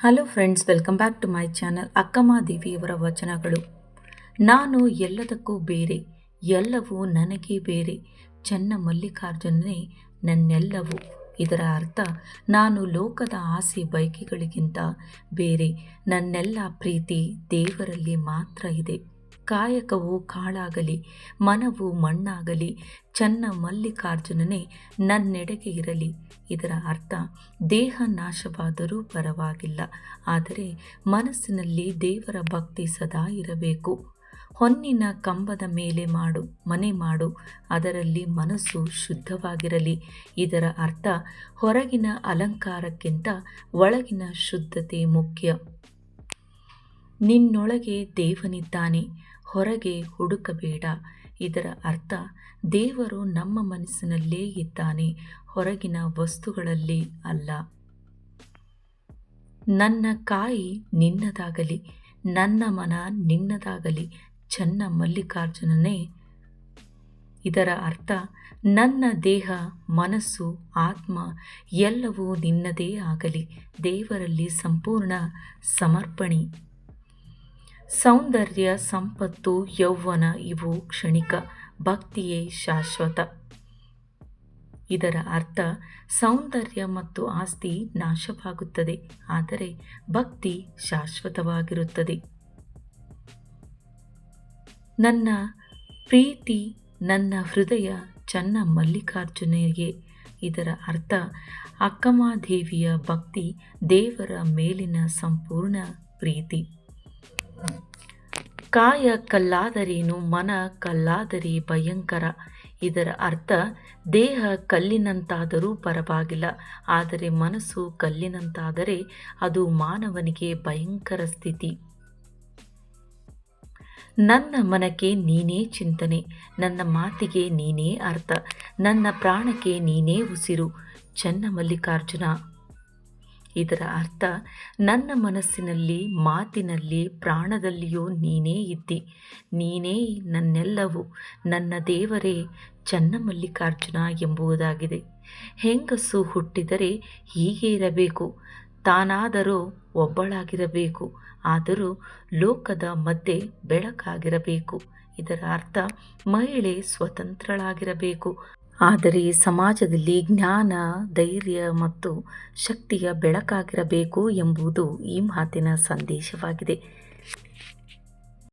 Hello friends welcome back to my channel ಅಕ್ಕಮಹಾದೇವಿಯವರ ವಚನಗಳು. ನಾನು ಎಲ್ಲದಕ್ಕೂ ಬೇರೆ, ಎಲ್ಲವೂ ನನಗೆ ಬೇರೆ, ಚೆನ್ನ ಮಲ್ಲಿಕಾರ್ಜುನನೇ ನನ್ನೆಲ್ಲವೂ. ಇದರ ಅರ್ಥ, ನಾನು ಲೋಕದ ಆಸೆ ಬಯಕೆಗಳಿಗಿಂತ ಬೇರೆ, ನನ್ನೆಲ್ಲ ಪ್ರೀತಿ ದೇವರಲ್ಲಿ ಮಾತ್ರ ಇದೆ. ಕಾಯಕವು ಕಾಳಾಗಲಿ, ಮನವು ಮಣ್ಣಾಗಲಿ, ಚನ್ನ ಮಲ್ಲಿಕಾರ್ಜುನನೇ ನನ್ನೆಡೆಗೆ ಇರಲಿ. ಇದರ ಅರ್ಥ, ದೇಹ ನಾಶವಾದರೂ ಪರವಾಗಿಲ್ಲ, ಆದರೆ ಮನಸ್ಸಿನಲ್ಲಿ ದೇವರ ಭಕ್ತಿ ಸದಾ ಇರಬೇಕು. ಹೊನ್ನಿನ ಕಂಬದ ಮೇಲೆ ಮಾಡು, ಮನೆ ಮಾಡು, ಅದರಲ್ಲಿ ಮನಸ್ಸು ಶುದ್ಧವಾಗಿರಲಿ. ಇದರ ಅರ್ಥ, ಹೊರಗಿನ ಅಲಂಕಾರಕ್ಕಿಂತ ಒಳಗಿನ ಶುದ್ಧತೆ ಮುಖ್ಯ. ನಿನ್ನೊಳಗೆ ದೇವನಿದ್ದಾನೆ, ಹೊರಗೆ ಹುಡುಕಬೇಡ. ಇದರ ಅರ್ಥ, ದೇವರು ನಮ್ಮ ಮನಸ್ಸಿನಲ್ಲೇ ಇದ್ದಾನೆ, ಹೊರಗಿನ ವಸ್ತುಗಳಲ್ಲಿ ಅಲ್ಲ. ನನ್ನ ಕಾಯಿ ನಿನ್ನದಾಗಲಿ, ನನ್ನ ಮನ ನಿನ್ನದಾಗಲಿ, ಚನ್ನ ಮಲ್ಲಿಕಾರ್ಜುನನೇ. ಇದರ ಅರ್ಥ, ನನ್ನ ದೇಹ, ಮನಸ್ಸು, ಆತ್ಮ ಎಲ್ಲವೂ ನಿನ್ನದೇ ಆಗಲಿ. ದೇವರಲ್ಲಿ ಸಂಪೂರ್ಣ ಸಮರ್ಪಣೆ. ಸೌಂದರ್ಯ, ಸಂಪತ್ತು ಯೌವನ ಇವು ಕ್ಷಣಿಕ ಭಕ್ತಿಯೇ ಶಾಶ್ವತ. ಇದರ ಅರ್ಥ ಸೌಂದರ್ಯ ಮತ್ತು ಆಸ್ತಿ ನಾಶವಾಗುತ್ತದೆ, ಆದರೆ ಭಕ್ತಿ ಶಾಶ್ವತವಾಗಿರುತ್ತದೆ. ನನ್ನ ಪ್ರೀತಿ, ನನ್ನ ಹೃದಯ ಚನ್ನ ಮಲ್ಲಿಕಾರ್ಜುನರಿಗೆ ಇದರ ಅರ್ಥ ಅಕ್ಕಮಾದೇವಿಯ ಭಕ್ತಿ ದೇವರ ಮೇಲಿನ ಸಂಪೂರ್ಣ ಪ್ರೀತಿ. ಕಾಯ ಕಲ್ಲಾದರೇನು ಮನ ಕಲ್ಲಾದರೆ ಭಯಂಕರ. ಇದರ ಅರ್ಥ, ದೇಹ ಕಲ್ಲಿನಂತಾದರೂ ಪರವಾಗಿಲ್ಲ. ಆದರೆ ಮನಸ್ಸು ಕಲ್ಲಿನಂತಾದರೆ ಅದು ಮಾನವನಿಗೆ ಭಯಂಕರ ಸ್ಥಿತಿ. ನನ್ನ ಮನಕ್ಕೆ ನೀನೇ ಚಿಂತನೆ, ನನ್ನ ಮಾತಿಗೆ ನೀನೇ ಅರ್ಥ, ನನ್ನ ಪ್ರಾಣಕ್ಕೆ ನೀನೇ ಉಸಿರು. ಚನ್ನ ಮಲ್ಲಿಕಾರ್ಜುನ ಇದರ ಅರ್ಥ, ನನ್ನ ಮನಸ್ಸಿನಲ್ಲಿ, ಮಾತಿನಲ್ಲಿ, ಪ್ರಾಣದಲ್ಲಿಯೂ ನೀನೇ ಇದ್ದಿ. ನೀನೇ ನನ್ನೆಲ್ಲವೂ, ನನ್ನ ದೇವರೇ ಚನ್ನಮಲ್ಲಿಕಾರ್ಜುನ ಎಂಬುದಾಗಿದೆ. ಹೆಂಗಸು ಹುಟ್ಟಿದರೆ ಹೀಗೆ ಇರಬೇಕು. ತಾನಾದರೂ ಒಬ್ಬಳಾಗಿರಬೇಕು. ಆದರೂ ಲೋಕದ ಮಧ್ಯೆ ಬೆಳಕಾಗಿರಬೇಕು. ಇದರ ಅರ್ಥ, ಮಹಿಳೆ ಸ್ವತಂತ್ರಳಾಗಿರಬೇಕು. ಆದರೆ ಸಮಾಜದಲ್ಲಿ ಜ್ಞಾನ ಧೈರ್ಯ ಮತ್ತು ಶಕ್ತಿಯ ಬೆಳಕಾಗಿರಬೇಕು ಎಂಬುದು ಈ ಮಾತಿನ ಸಂದೇಶವಾಗಿದೆ.